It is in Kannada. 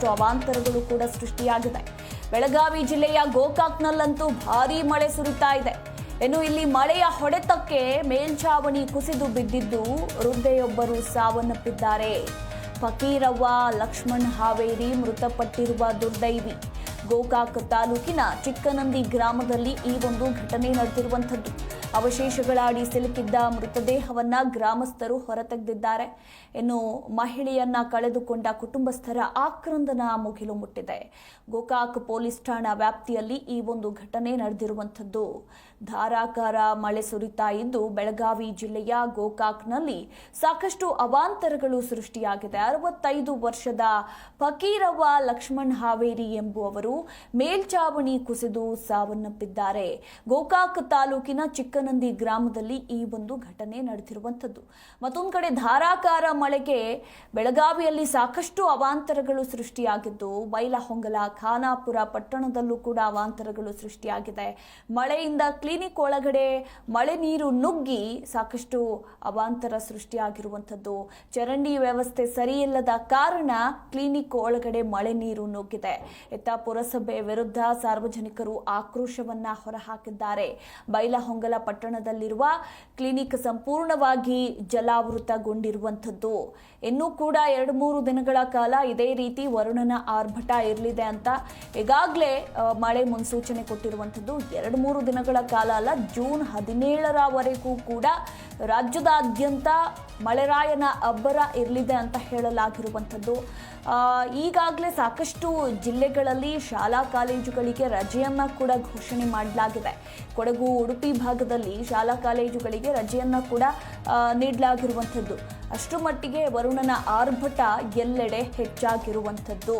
ಸಾಕಷ್ಟು ಅವಾಂತರಗಳು ಕೂಡ ಸೃಷ್ಟಿಯಾಗಿದೆ. ಬೆಳಗಾವಿ ಜಿಲ್ಲೆಯ ಗೋಕಾಕ್ನಲ್ಲಂತೂ ಭಾರೀ ಮಳೆ ಸುರಿತಾ ಇದೆ. ಇನ್ನು ಇಲ್ಲಿ ಮಳೆಯ ಹೊಡೆತಕ್ಕೆ ಮೇಲ್ಛಾವಣಿ ಕುಸಿದು ಬಿದ್ದಿದ್ದು ವೃದ್ಧೆಯೊಬ್ಬರು ಸಾವನ್ನಪ್ಪಿದ್ದಾರೆ. ಫಕೀರವ್ವ, ಲಕ್ಷ್ಮಣ್ ಹಾವೇರಿ ಮೃತಪಟ್ಟಿರುವ ದುರ್ದೈವಿ. ಗೋಕಾಕ್ ತಾಲೂಕಿನ ಚಿಕ್ಕನಂದಿ ಗ್ರಾಮದಲ್ಲಿ ಈ ಒಂದು ಘಟನೆ ನಡೆದಿರುವಂಥದ್ದು. ಅವಶೇಷಗಳ ಅಡಿ ಸಿಲುಕಿದ್ದ ಮೃತದೇಹವನ್ನ ಗ್ರಾಮಸ್ಥರು ಹೊರತೆಗೆದಿದ್ದಾರೆ. ಇನ್ನು ಮಹಿಳೆಯನ್ನ ಕಳೆದುಕೊಂಡ ಕುಟುಂಬಸ್ಥರ ಆಕ್ರಂದನ ಮುಗಿಲು ಮುಟ್ಟಿದೆ. ಗೋಕಾಕ್ ಪೊಲೀಸ್ ಠಾಣಾ ವ್ಯಾಪ್ತಿಯಲ್ಲಿ ಈ ಒಂದು ಘಟನೆ ನಡೆದಿರುವಂಥದ್ದು. ಧಾರಾಕಾರ ಮಳೆ ಸುರಿತಾ ಇದ್ದು ಬೆಳಗಾವಿ ಜಿಲ್ಲೆಯ ಗೋಕಾಕ್ನಲ್ಲಿ ಸಾಕಷ್ಟು ಅವಾಂತರಗಳು ಸೃಷ್ಟಿಯಾಗಿದೆ. ಅರವತ್ತೈದು ವರ್ಷದ ಫಕೀರವ್ವ ಲಕ್ಷ್ಮಣ್ ಹಾವೇರಿ ಎಂಬುವವರು ಮೇಲ್ಚಾವಣಿ ಕುಸಿದು ಸಾವನ್ನಪ್ಪಿದ್ದಾರೆ. ಗೋಕಾಕ್ ತಾಲೂಕಿನ ಚಿಕ್ಕನಂದಿ ಗ್ರಾಮದಲ್ಲಿ ಈ ಒಂದು ಘಟನೆ ನಡೆದಿರುವಂಥದ್ದು. ಮತ್ತೊಂದು ಕಡೆ ಧಾರಾಕಾರ ಮಳೆಗೆ ಬೆಳಗಾವಿಯಲ್ಲಿ ಸಾಕಷ್ಟು ಅವಾಂತರಗಳು ಸೃಷ್ಟಿಯಾಗಿದ್ದು, ಬೈಲಹೊಂಗಲ, ಖಾನಾಪುರ ಪಟ್ಟಣದಲ್ಲೂ ಕೂಡ ಅವಾಂತರಗಳು ಸೃಷ್ಟಿಯಾಗಿದೆ. ಮಳೆಯಿಂದ ಕ್ಲಿನಿಕ್ ಒಳಗಡೆ ಮಳೆ ನೀರು ನುಗ್ಗಿ ಸಾಕಷ್ಟು ಅವಾಂತರ ಸೃಷ್ಟಿಯಾಗಿರುವಂಥದ್ದು. ಚರಂಡಿ ವ್ಯವಸ್ಥೆ ಸರಿಯಿಲ್ಲದ ಕಾರಣ ಕ್ಲಿನಿಕ್ ಒಳಗಡೆ ಮಳೆ ನೀರು ನುಗ್ಗಿದೆ. ಇತ್ತ ಪುರಸಭೆ ವಿರುದ್ಧ ಸಾರ್ವಜನಿಕರು ಆಕ್ರೋಶವನ್ನ ಹೊರಹಾಕಿದ್ದಾರೆ. ಬೈಲಹೊಂಗಲ ಪಟ್ಟಣದಲ್ಲಿರುವ ಕ್ಲಿನಿಕ್ ಸಂಪೂರ್ಣವಾಗಿ ಜಲಾವೃತಗೊಂಡಿರುವಂಥದ್ದು. ಇನ್ನೂ ಕೂಡ ಎರಡು ಮೂರು ದಿನಗಳ ಕಾಲ ಇದೇ ರೀತಿ ವರುಣನ ಆರ್ಭಟ ಇರಲಿದೆ ಅಂತ ಈಗಾಗಲೇ ಮಳೆ ಮುನ್ಸೂಚನೆ ಕೊಟ್ಟಿರುವಂಥದ್ದು. ಎರಡು ಮೂರು ದಿನಗಳ ಕಾಲ ಅಲ್ಲ, ಜೂನ್ ಹದಿನೇಳರವರೆಗೂ ಕೂಡ ರಾಜ್ಯದಾದ್ಯಂತ ಮಳೆರಾಯನ ಅಬ್ಬರ ಇರಲಿದೆ ಅಂತ ಹೇಳಲಾಗಿರುವಂಥದ್ದು. ಈಗಾಗಲೇ ಸಾಕಷ್ಟು ಜಿಲ್ಲೆಗಳಲ್ಲಿ ಶಾಲಾ ಕಾಲೇಜುಗಳಿಗೆ ರಜೆಯನ್ನು ಕೂಡ ಘೋಷಣೆ ಮಾಡಲಾಗಿದೆ. ಕೊಡಗು, ಉಡುಪಿ ಭಾಗದಲ್ಲಿ ಶಾಲಾ ಕಾಲೇಜುಗಳಿಗೆ ರಜೆಯನ್ನು ಕೂಡ ನೀಡಲಾಗಿರುವಂಥದ್ದು. ಅಷ್ಟು ಮಟ್ಟಿಗೆ ವರುಣನ ಆರ್ಭಟ ಎಲ್ಲೆಡೆ ಹೆಚ್ಚಾಗಿರುವಂಥದ್ದು.